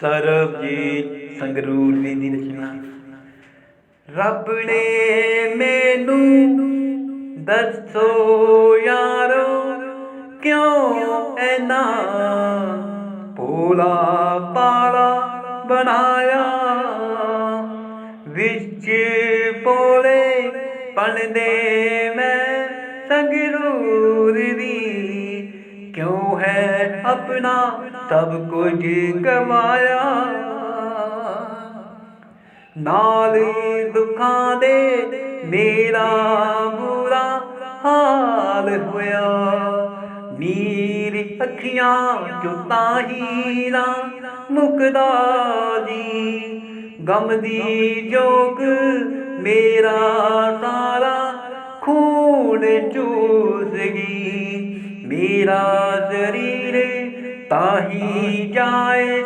ਸਰਬਜੀਤ ਸੰਗਰੂਰ ਦੀ ਦੀ ਰਚਨਾ ਰੱਬ ਨੇ ਮੈਨੂੰ ਦੱਸੋ ਯਾਰੋ, ਕਿਉਂ ਐਨਾ ਭੋਲਾ ਪਾਲਾ ਬਣਾਇਆ? ਵਿੱਚ ਪੋਲੇ ਪਣਦੇ ਮੈਂ ਸੰਗਰੂਰ ਦੀ ਕਿਉਂ ਹੈ ਆਪਣਾ ਸਭ ਕੁਝ ਗਵਾਇਆ ਨਾਲ ਦੁੱਖਾਂ ਦੇ ਮੇਰਾ ਬੁਰਾ ਹਾਲ ਹੋਇਆ। ਨੀਰ ਅੱਖੀਆਂ ਜੋ ਤਾਹੀ ਮੁਕਦਾ ਜੀ। ਗਮ ਦੀ ਜੋਗ ਮੇਰਾ ਸਾਰਾ ਖੂਨ ਚੂਸ ਗਈ। ਮੇਰਾ ਸਰੀਰ ਤਾਹੀ ਜਾਏ